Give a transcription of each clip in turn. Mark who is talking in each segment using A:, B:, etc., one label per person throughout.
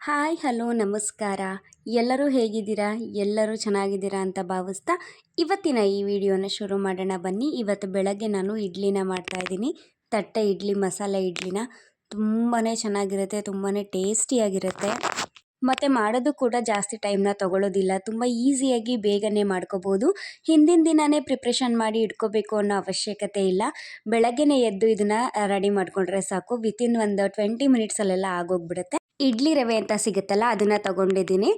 A: Hi, hello, ನಮಸ್ಕಾರ. ಎಲ್ಲರೂ ಹೇಗಿದ್ದೀರಾ? ಎಲ್ಲರೂ ಚೆನ್ನಾಗಿದ್ದೀರಾ ಅಂತ ಭಾವಿಸ್ತಾ ಇವತ್ತಿನ ಈ ವಿಡಿಯೋನ ಶುರು ಮಾಡೋಣ ಬನ್ನಿ. ಇವತ್ತು ಬೆಳಗ್ಗೆ ನಾನು ಇಡ್ಲಿನ ಮಾಡ್ತಾಯಿದ್ದೀನಿ ತಟ್ಟೆ ಇಡ್ಲಿ, ಮಸಾಲೆ ಇಡ್ಲಿನ. ತುಂಬಾ ಚೆನ್ನಾಗಿರುತ್ತೆ ತುಂಬಾ ಟೇಸ್ಟಿಯಾಗಿರುತ್ತೆ. ಮತ್ತು ಮಾಡೋದು ಕೂಡ ಜಾಸ್ತಿ ಟೈಮ್ನ ತೊಗೊಳ್ಳೋದಿಲ್ಲ ತುಂಬ ಈಸಿಯಾಗಿ ಬೇಗನೆ ಮಾಡ್ಕೋಬೋದು. ಹಿಂದಿನ ದಿನವೇ ಪ್ರಿಪ್ರೇಷನ್ ಮಾಡಿ ಇಟ್ಕೋಬೇಕು ಅನ್ನೋ ಅವಶ್ಯಕತೆ ಇಲ್ಲ. ಬೆಳಗ್ಗೆನೇ ಎದ್ದು ಇದನ್ನು ರೆಡಿ ಮಾಡಿಕೊಂಡ್ರೆ ಸಾಕು. ವಿತಿನ್ ಒಂದು ಟ್ವೆಂಟಿ ಮಿನಿಟ್ಸಲ್ಲೆಲ್ಲ ಆಗೋಗ್ಬಿಡುತ್ತೆ. ಇಡ್ಲಿ ರವೆ ಅಂತ ಸಿಗುತ್ತಲ್ಲ, ಅದನ್ನು ತಗೊಂಡಿದ್ದೀನಿ.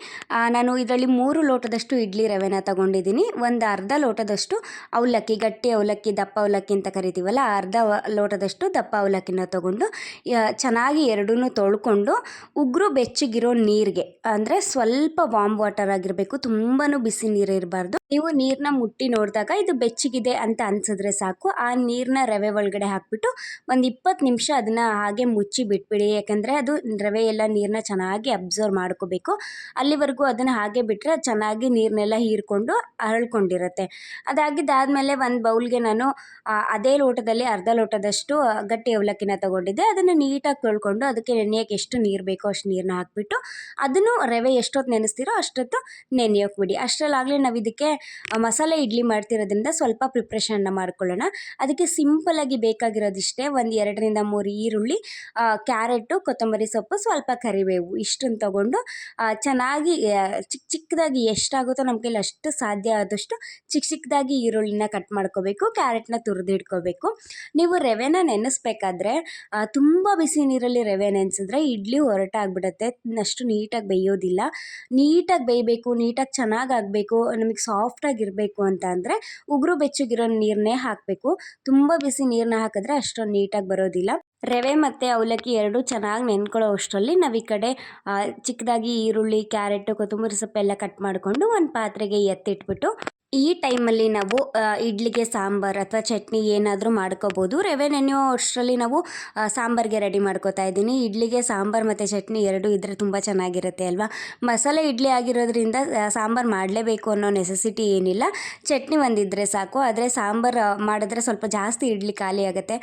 A: ನಾನು ಇದರಲ್ಲಿ ಮೂರು ಲೋಟದಷ್ಟು ಇಡ್ಲಿ ರವೆನ ತಗೊಂಡಿದ್ದೀನಿ. ಒಂದು ಅರ್ಧ ಲೋಟದಷ್ಟು ಅವಲಕ್ಕಿ, ಗಟ್ಟಿ ಅವಲಕ್ಕಿ, ದಪ್ಪ ಅವಲಕ್ಕಿ ಅಂತ ಕರಿತೀವಲ್ಲ ಅರ್ಧ ಲೋಟದಷ್ಟು ದಪ್ಪ ಅವಲಕ್ಕಿನ ತಗೊಂಡು ಚೆನ್ನಾಗಿ ಎರಡೂ ತೊಳ್ಕೊಂಡು, ಉಗುರು ಬೆಚ್ಚಗಿರೋ ನೀರಿಗೆ, ಅಂದರೆ ಸ್ವಲ್ಪ ವಾಮ್ ವಾಟರ್ ಆಗಿರಬೇಕು ತುಂಬಾ ಬಿಸಿ ನೀರು ಇರಬಾರ್ದು. ನೀವು ನೀರನ್ನ ಮುಟ್ಟಿ ನೋಡಿದಾಗ ಇದು ಬೆಚ್ಚಗಿದೆ ಅಂತ ಅನ್ಸಿದ್ರೆ ಸಾಕು. ಆ ನೀರನ್ನ ರವೆ ಒಳಗಡೆ ಹಾಕ್ಬಿಟ್ಟು ಒಂದು ಇಪ್ಪತ್ತು ನಿಮಿಷ ಅದನ್ನು ಹಾಗೆ ಮುಚ್ಚಿ ಬಿಟ್ಬಿಡಿ. ಯಾಕಂದರೆ ಅದು ರವೆ ಎಲ್ಲ ನೀರನ್ನ ಚೆನ್ನಾಗಿ ಅಬ್ಸರ್ವ್ ಮಾಡ್ಕೋಬೇಕು. ಅಲ್ಲಿವರೆಗೂ ಅದನ್ನು ಹಾಗೆ ಬಿಟ್ಟರೆ ಚೆನ್ನಾಗಿ ನೀರನ್ನೆಲ್ಲ ಹೀರ್ಕೊಂಡು ಅರಳ್ಕೊಂಡಿರುತ್ತೆ. ಅದಾಗಿದ್ದಾದಮೇಲೆ ಒಂದು ಬೌಲ್ಗೆ ನಾನು ಅದೇ ಲೋಟದಲ್ಲಿ ಅರ್ಧ ಲೋಟದಷ್ಟು ಗಟ್ಟಿ ಅವಲಕ್ಕಿನ ತಗೊಂಡಿದ್ದೆ. ಅದನ್ನು ನೀಟಾಗಿ ತೊಳ್ಕೊಂಡು ಅದಕ್ಕೆ ನೆನೆಯೋಕ್ಕೆ ಎಷ್ಟು ನೀರು ಬೇಕೋ ಅಷ್ಟು ನೀರನ್ನ ಹಾಕ್ಬಿಟ್ಟು ಅದನ್ನು ರವೆ ಎಷ್ಟೊತ್ತು ನೆನೆಸ್ತೀರೋ ಅಷ್ಟೊತ್ತು ನೆನೆಯೋಕ್ಬಿಡಿ ಅಷ್ಟರಲ್ಲಾಗಲೇ ನಾವು ಇದಕ್ಕೆ ಮಸಾಲೆ ಇಡ್ಲಿ ಮಾಡ್ತಿರೋದ್ರಿಂದ ಸ್ವಲ್ಪ ಪ್ರಿಪ್ರೇಷನ್ನ ಮಾಡ್ಕೊಳ್ಳೋಣ. ಅದಕ್ಕೆ ಸಿಂಪಲಾಗಿ ಬೇಕಾಗಿರೋದಿಷ್ಟೇ ಒಂದು ಎರಡರಿಂದ ಮೂರು ಈರುಳ್ಳಿ ಕ್ಯಾರೆಟು, ಕೊತ್ತಂಬರಿ ಸೊಪ್ಪು, ಸ್ವಲ್ಪ ಕರಿಬೇವು ಇಷ್ಟನ್ನು ತೊಗೊಂಡು ಚೆನ್ನಾಗಿ ಚಿಕ್ಕ ಚಿಕ್ಕದಾಗಿ ಎಷ್ಟಾಗುತ್ತೋ ನಮ್ಮ ಕೈಲಿ ಅಷ್ಟು ಸಾಧ್ಯ ಆದಷ್ಟು ಚಿಕ್ಕ ಚಿಕ್ಕದಾಗಿ ಈರುಳ್ಳಿನ ಕಟ್ ಮಾಡ್ಕೋಬೇಕು, ಕ್ಯಾರೆಟ್ನ ತುರಿದಿಟ್ಕೋಬೇಕು ನೀವು ರವೆನ ನೆನೆಸ್ಬೇಕಾದ್ರೆ ತುಂಬ ಬಿಸಿ ನೀರಲ್ಲಿ ರವೆ ನೆನೆಸಿದ್ರೆ ಇಡ್ಲಿ ಹೊರಟಾಗ್ಬಿಡುತ್ತೆ ಅಷ್ಟು ನೀಟಾಗಿ ಬೇಯೋದಿಲ್ಲ. ನೀಟಾಗಿ ಬೇಯಬೇಕು, ನೀಟಾಗಿ ಚೆನ್ನಾಗಿ ಆಗಬೇಕು, ನಮಗೆ ಸಾಫ್ಟಾಗಿರಬೇಕು ಅಂತ ಅಂದರೆ ಉಗುರು ಬೆಚ್ಚಗಿರೋ ನೀರನ್ನೇ ಹಾಕಬೇಕು. ತುಂಬ ಬಿಸಿ ನೀರನ್ನ ಹಾಕಿದ್ರೆ ಅಷ್ಟೊಂದು ನೀಟಾಗಿ ಬರೋದಿಲ್ಲ. ರವೆ ಮತ್ತು ಅವಲಕ್ಕಿ ಎರಡು ಚೆನ್ನಾಗಿ ನೆನ್ಕೊಳ್ಳೋ ಅಷ್ಟರಲ್ಲಿ ನಾವು ಈ ಕಡೆ ಚಿಕ್ಕದಾಗಿ ಈರುಳ್ಳಿ, ಕ್ಯಾರೆಟು, ಕೊತ್ತಂಬರಿ ಸೊಪ್ಪೆಲ್ಲ ಕಟ್ ಮಾಡಿಕೊಂಡು ಒಂದು ಪಾತ್ರೆಗೆ ಎತ್ತಿಟ್ಬಿಟ್ಟು ಈ ಟೈಮಲ್ಲಿ ನಾವು ಇಡ್ಲಿಗೆ ಸಾಂಬಾರು ಅಥವಾ ಚಟ್ನಿ ಏನಾದರೂ ಮಾಡ್ಕೋಬೋದು. ರವೆ ನೆನೆಯೋ ಅಷ್ಟರಲ್ಲಿ ನಾವು ಸಾಂಬಾರಿಗೆ ರೆಡಿ ಮಾಡ್ಕೋತಾ ಇದ್ದೀನಿ. ಇಡ್ಲಿಗೆ ಸಾಂಬಾರು ಮತ್ತು ಚಟ್ನಿ ಎರಡು ಇದ್ದರೆ ತುಂಬ ಚೆನ್ನಾಗಿರುತ್ತೆ ಅಲ್ವಾ? ಮಸಾಲೆ ಇಡ್ಲಿ ಆಗಿರೋದ್ರಿಂದ ಸಾಂಬಾರು ಮಾಡಲೇಬೇಕು ಅನ್ನೋ ನೆಸೆಸಿಟಿ ಏನಿಲ್ಲ. ಚಟ್ನಿ ಒಂದಿದ್ದರೆ ಸಾಕು. ಆದರೆ ಸಾಂಬಾರು ಮಾಡಿದ್ರೆ ಸ್ವಲ್ಪ ಜಾಸ್ತಿ ಇಡ್ಲಿ ಖಾಲಿ ಆಗುತ್ತೆ.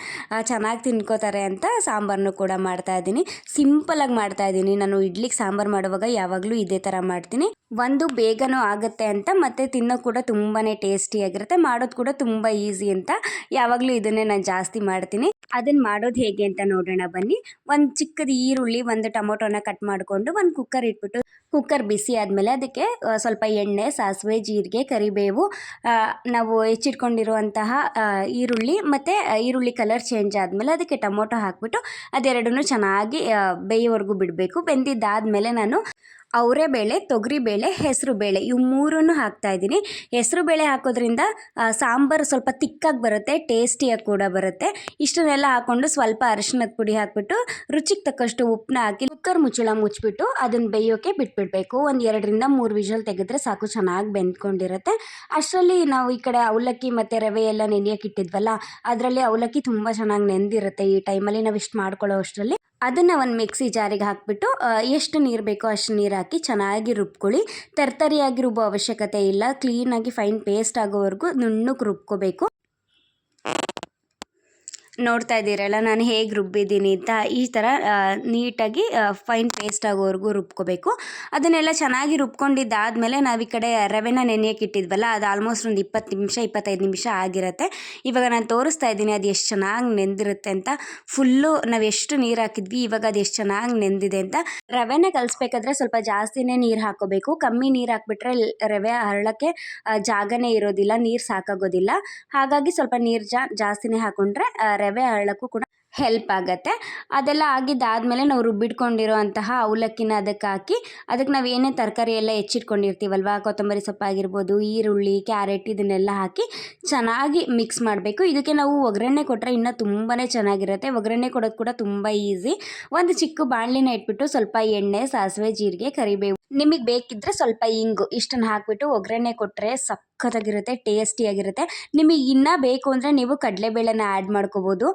A: ಚೆನ್ನಾಗಿ ತಿನ್ಕೋತಾರೆ ಅಂತ ಸಾಂಬಾರನ್ನು ಕೂಡ ಮಾಡ್ತಾ ಇದ್ದೀನಿ. ಸಿಂಪಲಾಗಿ ಮಾಡ್ತಾ ಇದ್ದೀನಿ. ನಾನು ಇಡ್ಲಿಗೆ ಸಾಂಬಾರು ಮಾಡುವಾಗ ಯಾವಾಗಲೂ ಇದೇ ಥರ ಮಾಡ್ತೀನಿ. ಒಂದು ಬೇಗನೂ ಆಗುತ್ತೆ ಅಂತ ಮತ್ತೆ ತಿನ್ನೋ ಕೂಡ ತುಂಬಾ ಟೇಸ್ಟಿಯಾಗಿರುತ್ತೆ ಮಾಡೋದು ಕೂಡ ತುಂಬ ಈಸಿ ಅಂತ ಯಾವಾಗಲೂ ಇದನ್ನೇ ನಾನು ಜಾಸ್ತಿ ಮಾಡ್ತೀನಿ. ಅದನ್ನು ಮಾಡೋದು ಹೇಗೆ ಅಂತ ನೋಡೋಣ ಬನ್ನಿ. ಒಂದು ಚಿಕ್ಕದು ಈರುಳ್ಳಿ, ಒಂದು ಟೊಮೊಟೊನ ಕಟ್ ಮಾಡಿಕೊಂಡು ಒಂದು ಕುಕ್ಕರ್ ಇಟ್ಬಿಟ್ಟು, ಕುಕ್ಕರ್ ಬಿಸಿ ಆದಮೇಲೆ ಅದಕ್ಕೆ ಸ್ವಲ್ಪ ಎಣ್ಣೆ, ಸಾಸಿವೆ, ಜೀರಿಗೆ, ಕರಿಬೇವು ನಾವು ಹೆಚ್ಚಿಟ್ಕೊಂಡಿರುವಂತಹ ಈರುಳ್ಳಿ ಮತ್ತು ಈರುಳ್ಳಿ ಕಲರ್ ಚೇಂಜ್ ಆದಮೇಲೆ ಅದಕ್ಕೆ ಟೊಮೊಟೊ ಹಾಕ್ಬಿಟ್ಟು ಅದೆರಡನ್ನೂ ಚೆನ್ನಾಗಿ ಬೇಯೋವರೆಗೂ ಬಿಡಬೇಕು. ಬೆಂದಿದ್ದಾದಮೇಲೆ ನಾನು ಅವರೆಬೇಳೆ ತೊಗರಿಬೇಳೆ ಬೇಳೆ ಇವು ಮೂರನ್ನು ಹಾಕ್ತಾಯಿದ್ದೀನಿ ಬೇಳೆ ಹಾಕೋದ್ರಿಂದ ಸಾಂಬಾರು ಸ್ವಲ್ಪ ತಿಕ್ಕಾಗಿ ಬರುತ್ತೆ, ಟೇಸ್ಟಿಯಾಗಿ ಕೂಡ ಬರುತ್ತೆ. ಇಷ್ಟನ್ನೆಲ್ಲ ಹಾಕ್ಕೊಂಡು ಸ್ವಲ್ಪ ಅರಿಶಿನದ ಪುಡಿ ಹಾಕಿಬಿಟ್ಟು, ರುಚಿಗೆ ತಕ್ಕಷ್ಟು ಉಪ್ಪನ್ನ ಹಾಕಿ ಕುಕ್ಕರ್ ಮುಚ್ಚಳ ಮುಚ್ಚಿಬಿಟ್ಟು ಅದನ್ನು ಬೇಯೋಕೆ ಬಿಟ್ಬಿಡಬೇಕು. ಒಂದು ಎರಡರಿಂದ ಮೂರು ವಿಷಲ್ ತೆಗೆದ್ರೆ ಸಾಕು, ಚೆನ್ನಾಗಿ ಬೆಂದ್ಕೊಂಡಿರುತ್ತೆ. ಅಷ್ಟರಲ್ಲಿ ನಾವು ಈ ಕಡೆ ಅವಲಕ್ಕಿ ಮತ್ತು ರವೆ ಎಲ್ಲ ನೆನೆಯೋಕೆ ಇಟ್ಟಿದ್ವಲ್ಲ, ಅದರಲ್ಲಿ ಅವಲಕ್ಕಿ ತುಂಬ ಚೆನ್ನಾಗಿ ನೆಂದಿರುತ್ತೆ ಈ ಟೈಮಲ್ಲಿ ನಾವು ಇಷ್ಟು ಮಾಡ್ಕೊಳ್ಳೋ ಅಷ್ಟರಲ್ಲಿ. ಅದನ್ನು ಒಂದು ಮಿಕ್ಸಿ ಜಾರಿಗೆ ಹಾಕಿಬಿಟ್ಟು ಎಷ್ಟು ನೀರು ಬೇಕೋ ಅಷ್ಟು ನೀರು ಹಾಕಿ ಚೆನ್ನಾಗಿ ರುಬ್ಕೊಳ್ಳಿ. ತರ್ತರಿಯಾಗಿ ರುಬ್ಬೋ ಅವಶ್ಯಕತೆ ಇಲ್ಲ. ಕ್ಲೀನಾಗಿ ಫೈನ್ ಪೇಸ್ಟ್ ಆಗೋವರೆಗೂ ನುಣ್ಣಗೆ ರುಬ್ಕೋಬೇಕು. ನೋಡ್ತಾ ಇದ್ದೀರಲ್ಲ, ನಾನು ಹೇಗೆ ರುಬ್ಬಿದ್ದೀನಿ ಅಂತ ಈ ಥರ ನೀಟಾಗಿ ಫೈನ್ ಪೇಸ್ಟ್ ಆಗೋವರೆಗೂ ರುಬ್ಕೋಬೇಕು. ಅದನ್ನೆಲ್ಲ ಚೆನ್ನಾಗಿ ರುಬ್ಕೊಂಡಿದ್ದಾದಮೇಲೆ ನಾವು ಈ ಕಡೆ ರವೆನ ನೆನೆಯಕ್ಕೆ ಇಟ್ಟಿದ್ವಲ್ಲ, ಅದು ಆಲ್ಮೋಸ್ಟ್ ಒಂದು ಇಪ್ಪತ್ತು ನಿಮಿಷ, ಇಪ್ಪತ್ತೈದು ನಿಮಿಷ ಆಗಿರುತ್ತೆ. ಇವಾಗ ನಾನು ತೋರಿಸ್ತಾ ಇದ್ದೀನಿ, ಅದು ಎಷ್ಟು ಚೆನ್ನಾಗಿ ನೆಂದಿರುತ್ತೆ ಅಂತ. ಫುಲ್ಲು ನಾವು ಎಷ್ಟು ನೀರು ಹಾಕಿದ್ವಿ, ಇವಾಗ ಅದು ಎಷ್ಟು ಚೆನ್ನಾಗಿ ನೆಂದಿದೆ ಅಂತ. ರವೆನ ಕಲಿಸ್ಬೇಕಾದ್ರೆ ಸ್ವಲ್ಪ ಜಾಸ್ತಿನೇ ನೀರು ಹಾಕೋಬೇಕು. ಕಮ್ಮಿ ನೀರು ಹಾಕ್ಬಿಟ್ರೆ ರವೆ ಹರಳಕ್ಕೆ ಜಾಗನೇ ಇರೋದಿಲ್ಲ, ನೀರು ಸಾಕಾಗೋದಿಲ್ಲ. ಹಾಗಾಗಿ ಸ್ವಲ್ಪ ನೀರು ಜಾ, ಜಾಸ್ತಿನೇ ಹಾಕೊಂಡ್ರೆ ರವೆ ಅರಳಕ್ಕೂ ಕೂಡ ಹೆಲ್ಪ್ ಆಗುತ್ತೆ. ಅದೆಲ್ಲ ಆಗಿದ್ದಾದಮೇಲೆ ನಾವು ರುಬ್ಬಿಟ್ಕೊಂಡಿರೋ ಅಂತಹ ಅವಲಕ್ಕಿನ ಅದಕ್ಕೆ ಹಾಕಿ, ಅದಕ್ಕೆ ನಾವು ಏನೇ ತರಕಾರಿ ಎಲ್ಲ ಹೆಚ್ಚಿಟ್ಕೊಂಡಿರ್ತೀವಲ್ವ? ಕೊತ್ತಂಬರಿ ಸೊಪ್ಪಾಗಿರ್ಬೋದು ಈರುಳ್ಳಿ, ಕ್ಯಾರೆಟ್ ಇದನ್ನೆಲ್ಲ ಹಾಕಿ ಚೆನ್ನಾಗಿ ಮಿಕ್ಸ್ ಮಾಡಬೇಕು. ಇದಕ್ಕೆ ನಾವು ಒಗ್ಗರಣೆ ಕೊಟ್ಟರೆ ಇನ್ನೂ ತುಂಬಾ ಚೆನ್ನಾಗಿರುತ್ತೆ. ಒಗ್ಗರಣೆ ಕೊಡೋದು ಕೂಡ ತುಂಬ ಈಸಿ ಒಂದು ಚಿಕ್ಕ ಬಾಣಲಿನ ಇಟ್ಬಿಟ್ಟು ಸ್ವಲ್ಪ ಎಣ್ಣೆ, ಸಾಸಿವೆ, ಜೀರಿಗೆ, ಕರಿಬೇವು. ನಿಮಗೆ ಬೇಕಿದ್ದರೆ ಸ್ವಲ್ಪ ಇಂಗು. ಇಷ್ಟನ್ನು ಹಾಕಿಬಿಟ್ಟು ಒಗ್ಗರಣೆ ಕೊಟ್ಟರೆ ಸಖತ್ತಾಗಿರುತ್ತೆ, ಟೇಸ್ಟಿಯಾಗಿರುತ್ತೆ. ನಿಮಗೆ ಇನ್ನೂ ಬೇಕು ಅಂದರೆ ನೀವು ಕಡಲೆಬೇಳೆನ ಆ್ಯಡ್ ಮಾಡ್ಕೋಬೋದು.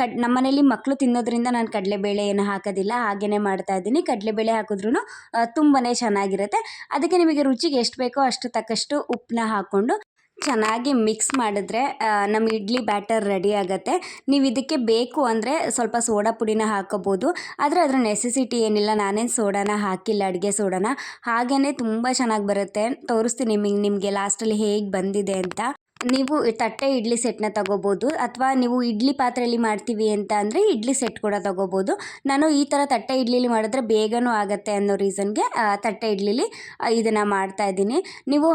A: ಕಡ್ ನಮ್ಮ ಮನೇಲಿ ಮಕ್ಕಳು ತಿನ್ನೋದ್ರಿಂದ ನಾನು ಕಡಲೆಬೇಳೆ ಏನು ಹಾಕೋದಿಲ್ಲ ಹಾಗೆಯೇ ಮಾಡ್ತಾ ಇದ್ದೀನಿ. ಕಡಲೆಬೇಳೆ ಹಾಕಿದ್ರೂ ತುಂಬಾ ಚೆನ್ನಾಗಿರುತ್ತೆ. ಅದಕ್ಕೆ ನಿಮಗೆ ರುಚಿಗೆ ಎಷ್ಟು ಬೇಕೋ ಅಷ್ಟು ತಕ್ಕಷ್ಟು ಉಪ್ಪನ್ನ ಹಾಕ್ಕೊಂಡು ಚೆನ್ನಾಗಿ ಮಿಕ್ಸ್ ಮಾಡಿದ್ರೆ ನಮ್ಮ ಇಡ್ಲಿ ಬ್ಯಾಟರ್ ರೆಡಿ ಆಗುತ್ತೆ. ನೀವು ಇದಕ್ಕೆ ಬೇಕು ಅಂದರೆ ಸ್ವಲ್ಪ ಸೋಡಾ ಪುಡಿನ ಹಾಕೋಬೋದು. ಆದರೆ ಅದರ ನೆಸೆಸಿಟಿ ಏನಿಲ್ಲ ನಾನೇನು ಸೋಡಾನ ಹಾಕಿಲ್ಲ, ಅಡುಗೆ ಸೋಡಾನ. ಹಾಗೆಯೇ ತುಂಬ ಚೆನ್ನಾಗಿ ಬರುತ್ತೆ. ತೋರಿಸ್ತೀನಿ ನಿಮಗೆ ನಿಮಗೆ ಲಾಸ್ಟಲ್ಲಿ ಹೇಗೆ ಬಂದಿದೆ ಅಂತ. ನೀವು ತಟ್ಟೆ ಇಡ್ಲಿ ಸೆಟ್ನ ತಗೋಬೋದು ಅಥವಾ ನೀವು ಇಡ್ಲಿ ಪಾತ್ರೆಯಲ್ಲಿ ಮಾಡ್ತೀವಿ ಅಂತ ಅಂದರೆ ಇಡ್ಲಿ ಸೆಟ್ ಕೂಡ ತಗೋಬೋದು. ನಾನು ಈ ಥರ ತಟ್ಟೆ ಇಡ್ಲಿಲಿ ಮಾಡಿದ್ರೆ ಬೇಗನೂ ಆಗುತ್ತೆ ಅನ್ನೋ ರೀಸನ್ಗೆ ತಟ್ಟೆ ಇಡ್ಲಿಲಿ ಇದನ್ನು ಮಾಡ್ತಾ ಇದ್ದೀನಿ. ನೀವು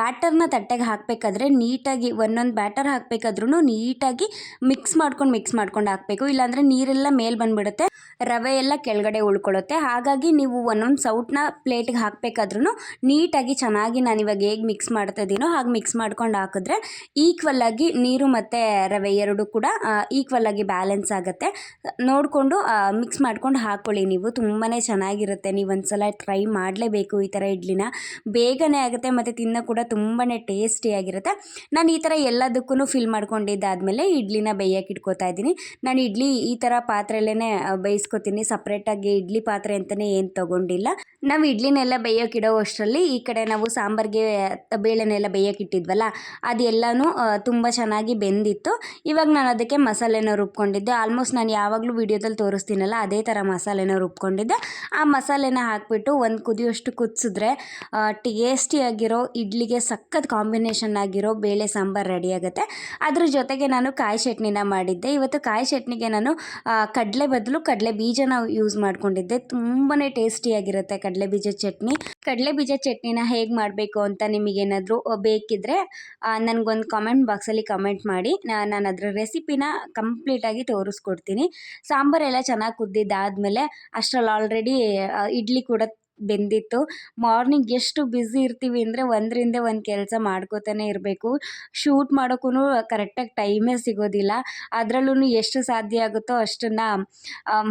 A: ಬ್ಯಾಟರ್ನ ತಟ್ಟೆಗೆ ಹಾಕಬೇಕಾದ್ರೆ ನೀಟಾಗಿ, ಒಂದೊಂದು ಬ್ಯಾಟರ್ ಹಾಕಬೇಕಾದ್ರೂ ನೀಟಾಗಿ ಮಿಕ್ಸ್ ಮಾಡ್ಕೊಂಡು ಮಿಕ್ಸ್ ಮಾಡ್ಕೊಂಡು ಹಾಕಬೇಕು. ಇಲ್ಲಾಂದರೆ ನೀರೆಲ್ಲ ಮೇಲೆ ಬಂದುಬಿಡುತ್ತೆ, ರವೆ ಎಲ್ಲ ಕೆಳಗಡೆ ಉಳ್ಕೊಳ್ಳುತ್ತೆ. ಹಾಗಾಗಿ ನೀವು ಒಂದೊಂದು ಸೌಟ್ನ ಪ್ಲೇಟಿಗೆ ಹಾಕಬೇಕಾದ್ರೂ ನೀಟಾಗಿ ಚೆನ್ನಾಗಿ ನಾನು ಇವಾಗ ಹೇಗೆ ಮಿಕ್ಸ್ ಮಾಡ್ತಾ ಇದ್ದೀನೋ ಹಾಗೆ ಮಿಕ್ಸ್ ಮಾಡ್ಕೊಂಡು ಹಾಕಿದ್ರೆ ಈಕ್ವಲ್ ಆಗಿ ನೀರು ಮತ್ತು ರವೆ ಎರಡು ಕೂಡ ಈಕ್ವಲ್ ಆಗಿ ಬ್ಯಾಲೆನ್ಸ್ ಆಗುತ್ತೆ. ನೋಡಿಕೊಂಡು ಮಿಕ್ಸ್ ಮಾಡ್ಕೊಂಡು ಹಾಕ್ಕೊಳ್ಳಿ ನೀವು. ತುಂಬಾ ಚೆನ್ನಾಗಿರುತ್ತೆ. ನೀವು ಒಂದ್ಸಲ ಟ್ರೈ ಮಾಡಲೇಬೇಕು ಈ ಥರ ಇಡ್ಲಿನ. ಬೇಗನೆ ಆಗುತ್ತೆ ಮತ್ತು ತಿನ್ನೋ ಕೂಡ ತುಂಬಾ ಟೇಸ್ಟಿಯಾಗಿರುತ್ತೆ ನಾನು ಈ ಥರ ಎಲ್ಲದಕ್ಕೂ ಫಿಲ್ ಮಾಡ್ಕೊಂಡಿದ್ದಾದಮೇಲೆ ಇಡ್ಲಿನ ಬೇಯಕ್ಕೆ ಇಟ್ಕೋತಾ ಇದ್ದೀನಿ. ನಾನು ಇಡ್ಲಿ ಈ ಥರ ಪಾತ್ರೆಯಲ್ಲೇ ಬೇಯಿಸ್ಕೊತೀನಿ. ಸಪ್ರೇಟಾಗಿ ಇಡ್ಲಿ ಪಾತ್ರೆ ಅಂತಲೇ ಏನು ತೊಗೊಂಡಿಲ್ಲ. ನಾವು ಇಡ್ಲಿನೆಲ್ಲ ಬೇಯೋಕೆ ಇಡೋ ಅಷ್ಟರಲ್ಲಿ ಈ ಕಡೆ ನಾವು ಸಾಂಬಾರಿಗೆ, ಬೇಳೆನೆಲ್ಲ ಬೇಯೋಕೆ ಇಟ್ಟಿದ್ವಲ್ಲ ಅದೆಲ್ಲನೂ ತುಂಬ ಚೆನ್ನಾಗಿ ಬೆಂದಿತ್ತು. ಇವಾಗ ನಾನು ಅದಕ್ಕೆ ಮಸಾಲೆನ ರುಬ್ಕೊಂಡಿದ್ದೆ. ಆಲ್ಮೋಸ್ಟ್ ನಾನು ಯಾವಾಗಲೂ ವೀಡಿಯೋದಲ್ಲಿ ತೋರಿಸ್ತೀನಲ್ಲ, ಅದೇ ಥರ ಮಸಾಲೆನ ರುಬ್ಕೊಂಡಿದ್ದೆ. ಆ ಮಸಾಲೆನ ಹಾಕಿಬಿಟ್ಟು ಒಂದು ಕುದಿಯೋಷ್ಟು ಕುದಿಸಿದ್ರೆ ಟೇಸ್ಟಿಯಾಗಿರೋ, ಇಡ್ಲಿಗೆ ಸಖತ್ ಕಾಂಬಿನೇಷನ್ ಆಗಿರೋ ಬೇಳೆ ಸಾಂಬಾರು ರೆಡಿ ಆಗುತ್ತೆ. ಅದ್ರ ಜೊತೆಗೆ ನಾನು ಕಾಯಿ ಚಟ್ನಿನ ಮಾಡಿದ್ದೆ. ಇವತ್ತು ಕಾಯಿ ಚಟ್ನಿಗೆ ನಾನು ಕಡಲೆ ಬದಲು ಕಡಲೆ ಬೀಜನ ಯೂಸ್ ಮಾಡ್ಕೊಂಡಿದ್ದೆ. ತುಂಬಾ ಟೇಸ್ಟಿಯಾಗಿರುತ್ತೆ ಕಡಲೆ ಬೀಜ ಚಟ್ನಿ. ಕಡಲೆ ಬೀಜ ಚಟ್ನಿನ ಹೇಗೆ ಮಾಡಬೇಕು ಅಂತ ನಿಮಗೇನಾದರೂ ಬೇಕಿದ್ದರೆ ನನಗೊಂದು ಕಾಮೆಂಟ್ ಬಾಕ್ಸಲ್ಲಿ ಕಮೆಂಟ್ ಮಾಡಿ. ನಾನು ಅದರ ರೆಸಿಪಿನ ಕಂಪ್ಲೀಟಾಗಿ ತೋರಿಸ್ಕೊಡ್ತೀನಿ. ಸಾಂಬಾರೆಲ್ಲ ಚೆನ್ನಾಗಿ ಕುದ್ದಿದ್ದಾದಮೇಲೆ ಅಷ್ಟರಲ್ಲಿ ಆಲ್ರೆಡಿ ಇಡ್ಲಿ ಕೂಡ ಬೆಂದಿತ್ತು. ಮಾರ್ನಿಂಗ್ ಎಷ್ಟು ಬ್ಯುಸಿ ಇರ್ತೀವಿ ಅಂದರೆ ಒಂದರಿಂದ ಒಂದು ಕೆಲಸ ಮಾಡ್ಕೋತಾನೆ ಇರಬೇಕು. ಶೂಟ್ ಮಾಡೋಕ್ಕೂ ಕರೆಕ್ಟಾಗಿ ಟೈಮೇ ಸಿಗೋದಿಲ್ಲ. ಅದರಲ್ಲೂ ಎಷ್ಟು ಸಾಧ್ಯ ಆಗುತ್ತೋ ಅಷ್ಟನ್ನು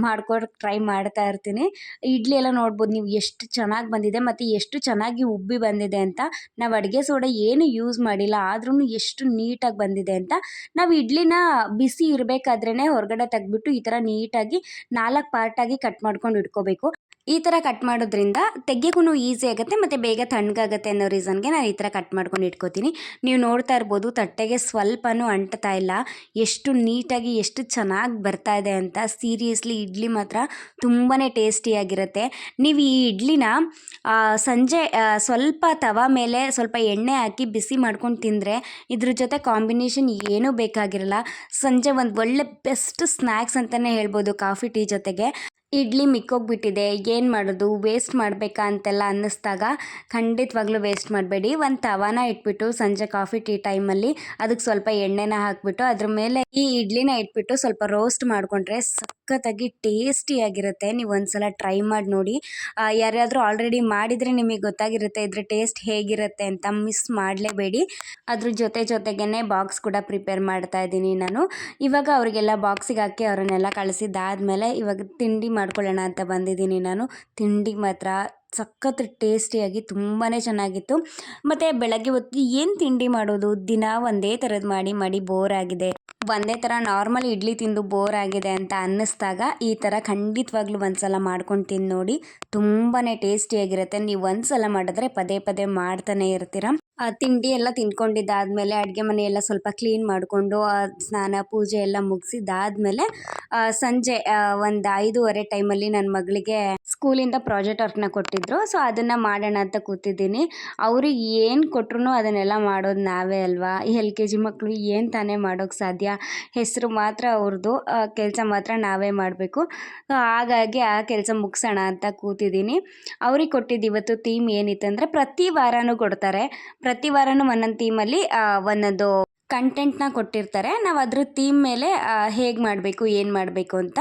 A: ಮಾಡ್ಕೊಡಕ್ಕೆ ಟ್ರೈ ಮಾಡ್ತಾ ಇರ್ತೀನಿ. ಇಡ್ಲಿ ಎಲ್ಲ ನೋಡ್ಬೋದು. ನೀವು ಎಷ್ಟು ಚೆನ್ನಾಗಿ ಬಂದಿದೆ ಮತ್ತು ಎಷ್ಟು ಚೆನ್ನಾಗಿ ಉಬ್ಬಿ ಬಂದಿದೆ ಅಂತ. ನಾವು ಅಡುಗೆ ಸೋಡಾ ಏನು ಯೂಸ್ ಮಾಡಿಲ್ಲ. ಆದ್ರೂ ಎಷ್ಟು ನೀಟಾಗಿ ಬಂದಿದೆ ಅಂತ. ನಾವು ಇಡ್ಲಿನ ಬಿಸಿ ಇರಬೇಕಾದ್ರೇ ಹೊರಗಡೆ ತೆಗ್ದುಬಿಟ್ಟು ಈ ಥರ ನೀಟಾಗಿ ನಾಲ್ಕು ಪಾರ್ಟಾಗಿ ಕಟ್ ಮಾಡ್ಕೊಂಡು ಇಟ್ಕೋಬೇಕು. ಈ ಥರ ಕಟ್ ಮಾಡೋದ್ರಿಂದ ತೆಗಿಯೋಕ್ಕೂ ಈಸಿ ಆಗುತ್ತೆ ಮತ್ತು ಬೇಗ ತಣ್ಣಗಾಗುತ್ತೆ ಅನ್ನೋ ರೀಸನ್ಗೆ ನಾನು ಈ ಥರ ಕಟ್ ಮಾಡ್ಕೊಂಡು ಇಟ್ಕೋತೀನಿ. ನೀವು ನೋಡ್ತಾ ಇರ್ಬೋದು ತಟ್ಟೆಗೆ ಸ್ವಲ್ಪನೂ ಅಂಟ್ತಾ ಇಲ್ಲ. ಎಷ್ಟು ನೀಟಾಗಿ, ಎಷ್ಟು ಚೆನ್ನಾಗಿ ಬರ್ತಾ ಇದೆ ಅಂತ ಸೀರಿಯಸ್ಲಿ ಇಡ್ಲಿ ಮಾತ್ರ ತುಂಬಾ ಟೇಸ್ಟಿಯಾಗಿರುತ್ತೆ ನೀವು ಈ ಇಡ್ಲಿನ ಸಂಜೆ ಸ್ವಲ್ಪ ತವ ಮೇಲೆ ಸ್ವಲ್ಪ ಎಣ್ಣೆ ಹಾಕಿ ಬಿಸಿ ಮಾಡ್ಕೊಂಡು ತಿಂದರೆ ಇದ್ರ ಜೊತೆ ಕಾಂಬಿನೇಷನ್ ಏನೂ ಬೇಕಾಗಿರಲ್ಲ. ಸಂಜೆ ಒಂದು ಒಳ್ಳೆ ಬೆಸ್ಟ್ ಸ್ನ್ಯಾಕ್ಸ್ ಅಂತಲೇ ಹೇಳ್ಬೋದು ಕಾಫಿ, ಟೀ ಜೊತೆಗೆ. ಇಡ್ಲಿ ಮಿಕ್ಕೋಗ್ಬಿಟ್ಟಿದೆ, ಏನು ಮಾಡೋದು ವೇಸ್ಟ್ ಮಾಡಬೇಕಾ ಅಂತೆಲ್ಲ ಅನ್ನಿಸ್ದಾಗ ಖಂಡಿತವಾಗ್ಲೂ ವೇಸ್ಟ್ ಮಾಡಬೇಡಿ. ಒಂದು ತವಾನ ಇಟ್ಬಿಟ್ಟು ಸಂಜೆ ಕಾಫಿ ಟೀ ಟೈಮಲ್ಲಿ ಅದಕ್ಕೆ ಸ್ವಲ್ಪ ಎಣ್ಣೆನ ಹಾಕಿಬಿಟ್ಟು ಅದ್ರ ಮೇಲೆ ಈ ಇಡ್ಲಿನ ಇಟ್ಬಿಟ್ಟು ಸ್ವಲ್ಪ ರೋಸ್ಟ್ ಮಾಡಿಕೊಂಡ್ರೆ ಸಖತ್ತಾಗಿ ಟೇಸ್ಟಿಯಾಗಿರುತ್ತೆ ನೀವು ಒಂದ್ಸಲ ಟ್ರೈ ಮಾಡಿ ನೋಡಿ. ಯಾರ್ಯಾದರೂ ಆಲ್ರೆಡಿ ಮಾಡಿದರೆ ನಿಮಗೆ ಗೊತ್ತಾಗಿರುತ್ತೆ ಇದ್ರ ಟೇಸ್ಟ್ ಹೇಗಿರುತ್ತೆ ಅಂತ ಮಿಸ್ ಮಾಡಲೇಬೇಡಿ. ಅದ್ರ ಜೊತೆ ಜೊತೆಗೇ ಬಾಕ್ಸ್ ಕೂಡ ಪ್ರಿಪೇರ್ ಮಾಡ್ತಾ ಇದ್ದೀನಿ ನಾನು. ಇವಾಗ ಅವರಿಗೆಲ್ಲ ಬಾಕ್ಸಿಗೆ ಹಾಕಿ ಅವರನ್ನೆಲ್ಲ ಕಳಿಸಿದ್ದಾದಮೇಲೆ ಇವಾಗ ತಿಂಡಿ ಮಾಡ್ಕೊಳ್ಳೋಣ ಅಂತ ಬಂದಿದ್ದೀನಿ ನಾನು. ತಿಂಡಿ ಮಾತ್ರ. ಸಖತ್ ಟೇಸ್ಟಿಯಾಗಿ ತುಂಬಾ ಚೆನ್ನಾಗಿತ್ತು. ಮತ್ತು ಬೆಳಗ್ಗೆ ಹೊತ್ತು ಏನು ತಿಂಡಿ ಮಾಡೋದು? ದಿನ ಒಂದೇ ಥರದ್ದು ಮಾಡಿ ಮಾಡಿ ಬೋರ್ ಆಗಿದೆ. ಒಂದೇ ಥರ ನಾರ್ಮಲ್ ಇಡ್ಲಿ ತಿಂದು ಬೋರ್ ಆಗಿದೆ ಅಂತ ಅನ್ನಿಸ್ದಾಗ ಈ ಥರ ಖಂಡಿತವಾಗ್ಲೂ ಒಂದ್ಸಲ ಮಾಡ್ಕೊಂಡು ತಿಂದು ನೋಡಿ. ತುಂಬಾ ಟೇಸ್ಟಿಯಾಗಿರುತ್ತೆ ನೀವು ಒಂದ್ಸಲ ಮಾಡಿದ್ರೆ ಪದೇ ಪದೇ ಮಾಡ್ತಾನೆ ಇರ್ತೀರ. ತಿಂಡಿ ಎಲ್ಲ ತಿಂದ್ಕೊಂಡಿದ್ದಾದಮೇಲೆ ಅಡುಗೆ ಮನೆ ಎಲ್ಲ ಸ್ವಲ್ಪ ಕ್ಲೀನ್ ಮಾಡಿಕೊಂಡು ಸ್ನಾನ, ಪೂಜೆ ಎಲ್ಲ ಮುಗಿಸಿದ್ದಾದ್ಮೇಲೆ ಸಂಜೆ ಒಂದು ಐದೂವರೆ ಟೈಮಲ್ಲಿ ನನ್ನ ಮಗಳಿಗೆ ಸ್ಕೂಲಿಂದ ಪ್ರಾಜೆಕ್ಟ್ ವರ್ಕ್ನ ಕೊಟ್ಟಿದ್ದರು ಸೊ, ಅದನ್ನು ಮಾಡೋಣ ಅಂತ ಕೂತಿದ್ದೀನಿ. ಅವ್ರಿಗೆ ಏನು ಕೊಟ್ಟರು ಅದನ್ನೆಲ್ಲ ಮಾಡೋದು ನಾವೇ ಅಲ್ವಾ? ಎಲ್ ಕೆ ಜಿ ಮಕ್ಕಳು ಏನು ತಾನೇ ಮಾಡೋಕ್ಕೆ ಸಾಧ್ಯ? ಹೆಸರು ಮಾತ್ರ ಅವ್ರದ್ದು ಕೆಲಸ ಮಾತ್ರ ನಾವೇ ಮಾಡಬೇಕು. ಹಾಗಾಗಿ ಆ ಕೆಲಸ ಮುಗಿಸೋಣ ಅಂತ ಕೂತಿದ್ದೀನಿ. ಅವ್ರಿಗೆ ಕೊಟ್ಟಿದ್ದು ಇವತ್ತು ಥೀಮ್ ಏನಿತ್ತು ಅಂದರೆ ಪ್ರತಿ ವಾರನೂ ಕೊಡ್ತಾರೆ. ಪ್ರತಿ ವಾರನೂ ಒಂದೊಂದು ಥೀಮಲ್ಲಿ ಒಂದೊಂದು ಕಂಟೆಂಟ್ನ ಕೊಟ್ಟಿರ್ತಾರೆ. ನಾವು ಅದ್ರ ಥೀಮ್ ಮೇಲೆ ಹೇಗೆ ಮಾಡಬೇಕು, ಏನು ಮಾಡಬೇಕು ಅಂತ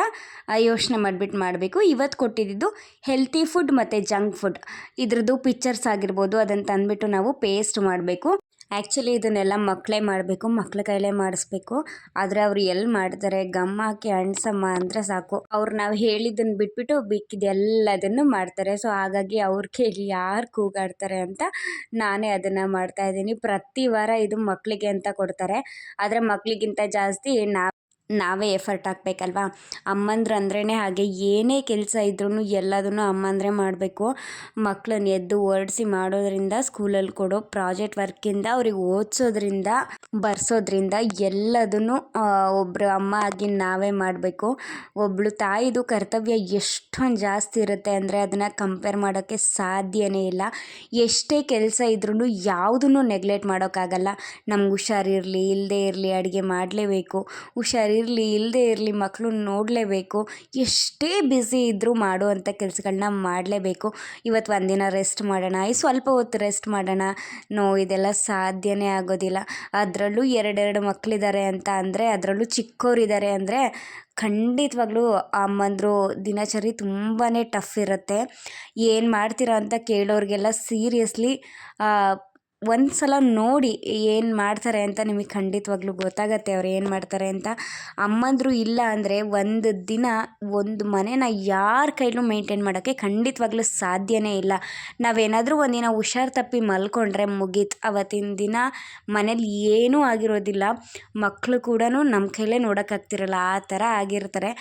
A: ಯೋಚನೆ ಮಾಡಿಬಿಟ್ಟು ಮಾಡಬೇಕು. ಇವತ್ತು ಕೊಟ್ಟಿದ್ದು ಹೆಲ್ತಿ ಫುಡ್ ಮತ್ತು ಜಂಕ್ ಫುಡ್ ಇದ್ರದ್ದು ಪಿಕ್ಚರ್ಸ್ ಆಗಿರ್ಬೋದು ಅದನ್ನು ತಂದುಬಿಟ್ಟು ನಾವು ಪೇಸ್ಟ್ ಮಾಡಬೇಕು. ಆ್ಯಕ್ಚುಲಿ ಇದನ್ನೆಲ್ಲ ಮಕ್ಕಳೇ ಮಾಡಬೇಕು, ಮಕ್ಳ ಕೈಲೇ ಮಾಡಿಸ್ಬೇಕು. ಆದರೆ ಅವರು ಎಲ್ಲಿ ಮಾಡ್ತಾರೆ? ಗಮ್ ಹಾಕಿ ಅಣ್ಸಮ್ಮ ಅಂದರೆ ಸಾಕು. ಅವ್ರು ನಾವು ಹೇಳಿದ್ದನ್ನು ಬಿಟ್ಬಿಟ್ಟು ಬಿಕ್ಕಿದ ಎಲ್ಲದನ್ನು ಮಾಡ್ತಾರೆ. ಸೊ ಹಾಗಾಗಿ ಅವ್ರ ಕೈಲಿ ಯಾರು ಕೂಗಾಡ್ತಾರೆ ಅಂತ ನಾನೇ ಅದನ್ನು ಮಾಡ್ತಾಯಿದ್ದೀನಿ ಪ್ರತಿ ವಾರ ಇದು ಮಕ್ಕಳಿಗೆ ಅಂತ ಕೊಡ್ತಾರೆ. ಆದರೆ ಮಕ್ಕಳಿಗಿಂತ ಜಾಸ್ತಿ ನಾ ನಾವೇ ಎಫರ್ಟ್ ಹಾಕ್ಬೇಕಲ್ವಾ? ಅಮ್ಮಂದ್ರೆ ಅಂದ್ರೇ ಹಾಗೆ, ಏನೇ ಕೆಲಸ ಇದ್ರೂ ಎಲ್ಲದನ್ನು ಅಮ್ಮಂದ್ರೆ ಮಾಡಬೇಕು. ಮಕ್ಕಳನ್ನ ಎದ್ದು ಓಡಿಸಿ ಮಾಡೋದ್ರಿಂದ ಸ್ಕೂಲಲ್ಲಿ ಕೊಡೋ ಪ್ರಾಜೆಕ್ಟ್ ವರ್ಕಿಂದ ಅವ್ರಿಗೆ ಓದಿಸೋದ್ರಿಂದ, ಬರ್ಸೋದ್ರಿಂದ ಎಲ್ಲದನ್ನು ಒಬ್ಬರು ಅಮ್ಮ ಆಗಿ ನಾವೇ ಮಾಡಬೇಕು. ಒಬ್ಬಳು ತಾಯಿದು ಕರ್ತವ್ಯ ಎಷ್ಟೊಂದು ಜಾಸ್ತಿ ಇರುತ್ತೆ ಅಂದರೆ ಅದನ್ನು ಕಂಪೇರ್ ಮಾಡೋಕ್ಕೆ ಸಾಧ್ಯನೇ ಇಲ್ಲ. ಎಷ್ಟೇ ಕೆಲಸ ಇದ್ರೂ ಯಾವುದನ್ನು ನೆಗ್ಲೆಕ್ಟ್ ಮಾಡೋಕ್ಕಾಗಲ್ಲ ನಮ್ಗೆ ಹುಷಾರಿರಲಿ ಇಲ್ಲದೇ ಇರಲಿ, ಅಡುಗೆ ಮಾಡಲೇಬೇಕು. ಹುಷಾರಿರಲಿ ಇಲ್ಲದೇ ಇರಲಿ ಮಕ್ಕಳು ನೋಡಲೇಬೇಕು. ಎಷ್ಟೇ ಬ್ಯುಸಿ ಇದ್ದರೂ ಮಾಡುವಂಥ ಕೆಲಸಗಳನ್ನ ಮಾಡಲೇಬೇಕು. ಇವತ್ತು ಒಂದಿನ ರೆಸ್ಟ್ ಮಾಡೋಣ, ಈ ಸ್ವಲ್ಪ ಹೊತ್ತು ರೆಸ್ಟ್ ಮಾಡೋಣ. ನೋ, ಇದೆಲ್ಲ ಸಾಧ್ಯನೇ ಆಗೋದಿಲ್ಲ. ಅದರಲ್ಲೂ ಎರಡೆರಡು ಮಕ್ಕಳಿದ್ದಾರೆ ಅಂತ ಅಂದರೆ, ಅದರಲ್ಲೂ ಚಿಕ್ಕವರಿದ್ದಾರೆ ಅಂದರೆ, ಖಂಡಿತವಾಗ್ಲೂ ಅಮ್ಮಂದರು ದಿನಚರಿ ತುಂಬಾ ಟಫ್ ಇರುತ್ತೆ. ಏನು ಮಾಡ್ತೀರಾ ಅಂತ ಕೇಳೋರಿಗೆಲ್ಲ ಸೀರಿಯಸ್ಲಿ ಒಂದು ಸಲ ನೋಡಿ ಏನು ಮಾಡ್ತಾರೆ ಅಂತ ನಿಮಗೆ ಖಂಡಿತವಾಗ್ಲೂ ಗೊತ್ತಾಗತ್ತೆ ಅವ್ರು ಏನು ಮಾಡ್ತಾರೆ ಅಂತ. ಅಮ್ಮಂದ್ರು ಇಲ್ಲ ಅಂದರೆ ಒಂದು ದಿನ ಒಂದು ಮನೇನ ಯಾರ ಕೈಲೂ ಮೇಂಟೈನ್ ಮಾಡೋಕ್ಕೆ ಖಂಡಿತವಾಗ್ಲೂ ಸಾಧ್ಯನೇ ಇಲ್ಲ. ನಾವೇನಾದರೂ ಒಂದಿನ ಹುಷಾರು ತಪ್ಪಿ ಮಲ್ಕೊಂಡ್ರೆ ಮುಗೀತು. ಅವತ್ತಿನ ದಿನ ಮನೇಲಿ ಏನೂ ಆಗಿರೋದಿಲ್ಲ. ಮಕ್ಕಳು ಕೂಡ ನಮ್ಮ ಕೈಲೇ ನೋಡೋಕ್ಕಾಗ್ತಿರಲ್ಲ, ಆ ಥರ ಆಗಿರ್ತಾರೆ.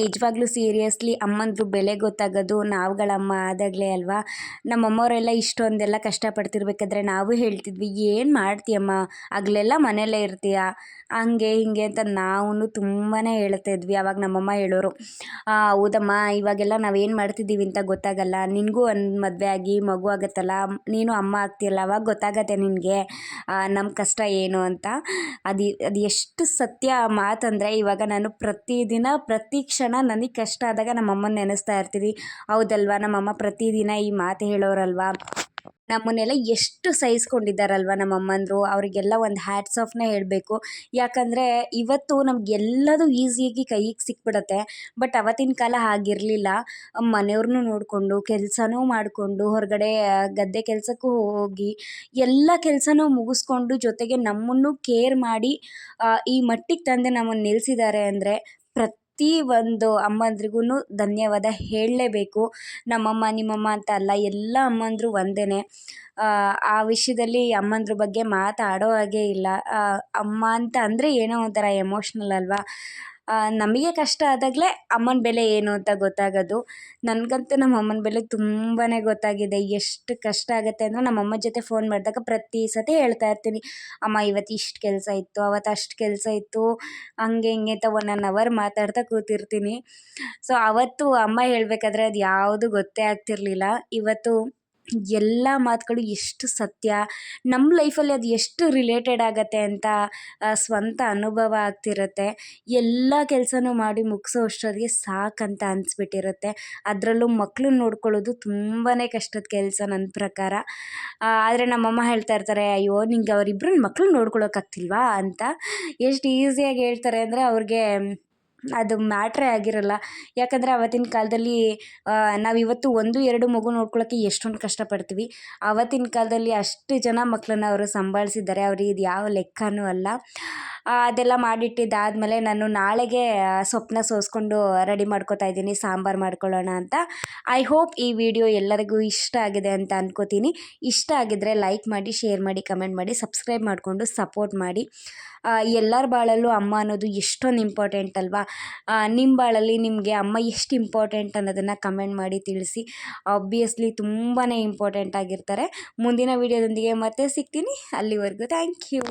A: ನಿಜವಾಗ್ಲೂ ಸೀರಿಯಸ್ಲಿ ಅಮ್ಮಂದ್ರು ಬೆಲೆ ಗೊತ್ತಾಗೋದು, ನಾವುಗಳಮ್ಮ ಆದಾಗಲೇ ಅಲ್ವಾ? ನಮ್ಮಮ್ಮವರೆಲ್ಲ ಇಷ್ಟೊಂದೆಲ್ಲ ಕಷ್ಟಪಡ್ತಿರ್ಬೇಕಾದ್ರೆ ನಾವು ಹೇಳ್ತಿದ್ವಿ, ಏನು ಮಾಡ್ತೀಯಮ್ಮ? ಹಗ್ಲೆಲ್ಲ ಮನೆಯಲ್ಲೇ ಇರ್ತೀಯ? ಹಂಗೆ ಹಿಂಗೆ ಅಂತ ನಾವು ತುಂಬಾ ಹೇಳ್ತಾ ಇದ್ವಿ ಆವಾಗ ನಮ್ಮಮ್ಮ ಹೇಳೋರು. ಹೌದಮ್ಮ, ಇವಾಗೆಲ್ಲ ನಾವೇನು ಮಾಡ್ತಿದ್ದೀವಿ ಅಂತ ಗೊತ್ತಾಗಲ್ಲ. ನಿನಗೂ ಒಂದು ಮದುವೆ ಆಗಿ, ಮಗು ಆಗುತ್ತಲ್ಲ. ನೀನು ಅಮ್ಮ ಆಗ್ತೀಯಲ್ಲ, ಅವಾಗ ಗೊತ್ತಾಗತ್ತೆ ನಿನಗೆ. ನಮ್ಮ ಕಷ್ಟ ಏನು ಅಂತ? ಅದು ಅದು ಎಷ್ಟು ಸತ್ಯ ಮಾತಂದರೆ ಇವಾಗ ನಾನು ಪ್ರತಿದಿನ, ಪ್ರತಿ ಕ್ಷಣ ನನಗೆ ಕಷ್ಟ ಆದಾಗ ನಮ್ಮಮ್ಮನ ನೆನೆಸ್ತಾ ಇರ್ತೀವಿ. ಹೌದಲ್ವಾ? ನಮ್ಮಮ್ಮ ಪ್ರತಿದಿನ ಈ ಮಾತು ಹೇಳೋರಲ್ವಾ? ನಮ್ಮನ್ನೆಲ್ಲ ಎಷ್ಟು ಸಹಿಸ್ಕೊಂಡಿದ್ದಾರಲ್ವ ನಮ್ಮ ಅಮ್ಮಂದಿರು ಅವರಿಗೆಲ್ಲ ಒಂದು ಹ್ಯಾಟ್ಸ್ ಆಫ್ನೇ ಹೇಳಬೇಕು. ಯಾಕಂದರೆ ಇವತ್ತು ನಮಗೆಲ್ಲದು ಈಸಿಯಾಗಿ ಕೈಗೆ ಸಿಕ್ಬಿಡತ್ತೆ. ಬಟ್ ಅವತ್ತಿನ ಕಾಲ ಹಾಗಿರಲಿಲ್ಲ. ಮನೆಯವ್ರನ್ನೂ ನೋಡಿಕೊಂಡು, ಕೆಲಸನೂ ಮಾಡಿಕೊಂಡು, ಹೊರಗಡೆ ಗದ್ದೆ ಕೆಲಸಕ್ಕೂ ಹೋಗಿ, ಎಲ್ಲ ಕೆಲಸನೂ ಮುಗಿಸ್ಕೊಂಡು ಜೊತೆಗೆ ನಮ್ಮನ್ನು ಕೇರ್ ಮಾಡಿ ಈ ಮಟ್ಟಿಗೆ ತಂದೆ ನಮ್ಮನ್ನು ನಿಲ್ಲಿಸಿದ್ದಾರೆ ಅಂದರೆ ಪ್ರತಿ ಒಂದು ಅಮ್ಮಂದ್ರಿಗೂ ಧನ್ಯವಾದ ಹೇಳಲೇಬೇಕು. ನಮ್ಮಮ್ಮ, ನಿಮ್ಮಮ್ಮ ಅಂತ ಅಲ್ಲ, ಎಲ್ಲ ಅಮ್ಮಂದಿರು ಒಂದೇ ಆ ವಿಷಯದಲ್ಲಿ ಅಮ್ಮಂದ್ರ ಬಗ್ಗೆ ಮಾತಾಡೋ ಹಾಗೆ ಇಲ್ಲ. ಅಮ್ಮ ಅಂತ ಅಂದರೆ ಏನೋ ಒಂಥರ ಎಮೋಷ್ನಲ್ ಅಲ್ವಾ? ನಮಗೆ ಕಷ್ಟ ಆದಾಗಲೇ ಅಮ್ಮನ ಬೆಲೆ ಏನು ಅಂತ ಗೊತ್ತಾಗೋದು. ನನಗಂತೂ ನಮ್ಮ ಅಮ್ಮನ ಬೆಲೆ ತುಂಬಾ ಗೊತ್ತಾಗಿದೆ. ಎಷ್ಟು ಕಷ್ಟ ಆಗುತ್ತೆ ಅಂದರೆ ನಮ್ಮ ಅಮ್ಮನ ಜೊತೆ ಫೋನ್ ಮಾಡಿದಾಗ ಪ್ರತಿ ಸತಿ ಹೇಳ್ತಾ ಇರ್ತೀನಿ, ಅಮ್ಮ, ಇವತ್ತು ಇಷ್ಟು ಕೆಲಸ ಇತ್ತು, ಅವತ್ತು ಅಷ್ಟು ಕೆಲಸ ಇತ್ತು, ಹಂಗೆ ಹಿಂಗೆ ಅಂತ ಒನ್ ಆನ್ ಅವರ್ ಮಾತಾಡ್ತಾ ಕೂತಿರ್ತೀನಿ. ಸೊ ಅವತ್ತು ಅಮ್ಮ ಹೇಳಬೇಕಾದ್ರೆ ಅದು ಯಾವುದು ಗೊತ್ತೇ ಆಗ್ತಿರಲಿಲ್ಲ. ಇವತ್ತು ಎಲ್ಲ ಮಾತುಗಳು ಎಷ್ಟು ಸತ್ಯ. ನಮ್ಮ ಲೈಫಲ್ಲಿ ಅದು ಎಷ್ಟು ರಿಲೇಟೆಡ್ ಆಗುತ್ತೆ ಅಂತ ಸ್ವಂತ ಅನುಭವ ಆಗ್ತಿರುತ್ತೆ. ಎಲ್ಲ ಕೆಲಸನೂ ಮಾಡಿ ಮುಗಿಸೋ ಅಷ್ಟೊತ್ತಿಗೆ ಸಾಕಂತ ಅನಿಸ್ಬಿಟ್ಟಿರುತ್ತೆ. ಅದರಲ್ಲೂ ಮಕ್ಳನ್ನ ನೋಡ್ಕೊಳ್ಳೋದು ತುಂಬಾ ಕಷ್ಟದ ಕೆಲಸ ನನ್ನ ಪ್ರಕಾರ. ಆದರೆ ನಮ್ಮಮ್ಮ ಹೇಳ್ತಾ ಇರ್ತಾರೆ, ಅಯ್ಯೋ, ನಿಂಗೆ ಅವರಿಬ್ರನ್ನ ಮಕ್ಳನ್ನ ನೋಡ್ಕೊಳ್ಳೋಕ್ಕಾಗ್ತಿಲ್ವಾ ಅಂತ. ಎಷ್ಟು ಈಸಿಯಾಗಿ ಹೇಳ್ತಾರೆ ಅಂದರೆ ಅವ್ರಿಗೆ ಅದು ಮ್ಯಾಟ್ರೇ ಆಗಿರಲ್ಲ. ಯಾಕಂದರೆ ಆವತ್ತಿನ ಕಾಲದಲ್ಲಿ ನಾವು ಇವತ್ತು ಒಂದು, ಎರಡು ಮಗು ನೋಡ್ಕೊಳ್ಳೋಕ್ಕೆ ಎಷ್ಟೊಂದು ಕಷ್ಟಪಡ್ತೀವಿ. ಆವತ್ತಿನ ಕಾಲದಲ್ಲಿ ಅಷ್ಟು ಜನ ಮಕ್ಕಳನ್ನ ಅವರು ಸಂಭಾಳಿಸಿದ್ದಾರೆ. ಅವ್ರಿಗೆ ಇದು ಯಾವ ಲೆಕ್ಕವೂ ಅಲ್ಲ. ಅದೆಲ್ಲ ಮಾಡಿಟ್ಟಿದ್ದಾದಮೇಲೆ ನಾನು ನಾಳೆಗೆ ಸೊಪ್ಪನ್ನ ಸೋಸ್ಕೊಂಡು ರೆಡಿ ಮಾಡ್ಕೋತಾ ಇದ್ದೀನಿ, ಸಾಂಬಾರು ಮಾಡ್ಕೊಳ್ಳೋಣ ಅಂತ. ಐ ಹೋಪ್ ಈ ವಿಡಿಯೋ ಎಲ್ಲರಿಗೂ ಇಷ್ಟ ಆಗಿದೆ ಅಂತ ಅನ್ಕೋತೀನಿ. ಇಷ್ಟ ಆಗಿದ್ದರೆ ಲೈಕ್ ಮಾಡಿ, ಶೇರ್ ಮಾಡಿ, ಕಮೆಂಟ್ ಮಾಡಿ, ಸಬ್ಸ್ಕ್ರೈಬ್ ಮಾಡಿಕೊಂಡು ಸಪೋರ್ಟ್ ಮಾಡಿ. ಎಲ್ಲರ ಬಾಳಲ್ಲೂ ಅಮ್ಮ ಅನ್ನೋದು ಎಷ್ಟೊಂದು ಇಂಪಾರ್ಟೆಂಟ್ ಅಲ್ವಾ? ನಿಮ್ಮ ಬಾಳಲ್ಲಿ ನಿಮಗೆ ಅಮ್ಮ ಎಷ್ಟು ಇಂಪಾರ್ಟೆಂಟ್ ಅನ್ನೋದನ್ನು ಕಮೆಂಟ್ ಮಾಡಿ ತಿಳಿಸಿ. ಆಬ್ವಿಯಸ್ಲಿ ತುಂಬಾ ಇಂಪಾರ್ಟೆಂಟ್ ಆಗಿರ್ತಾರೆ. ಮುಂದಿನ ವಿಡಿಯೋದೊಂದಿಗೆ ಮತ್ತೆ ಸಿಗ್ತೀನಿ. ಅಲ್ಲಿವರೆಗೂ ಥ್ಯಾಂಕ್ ಯು.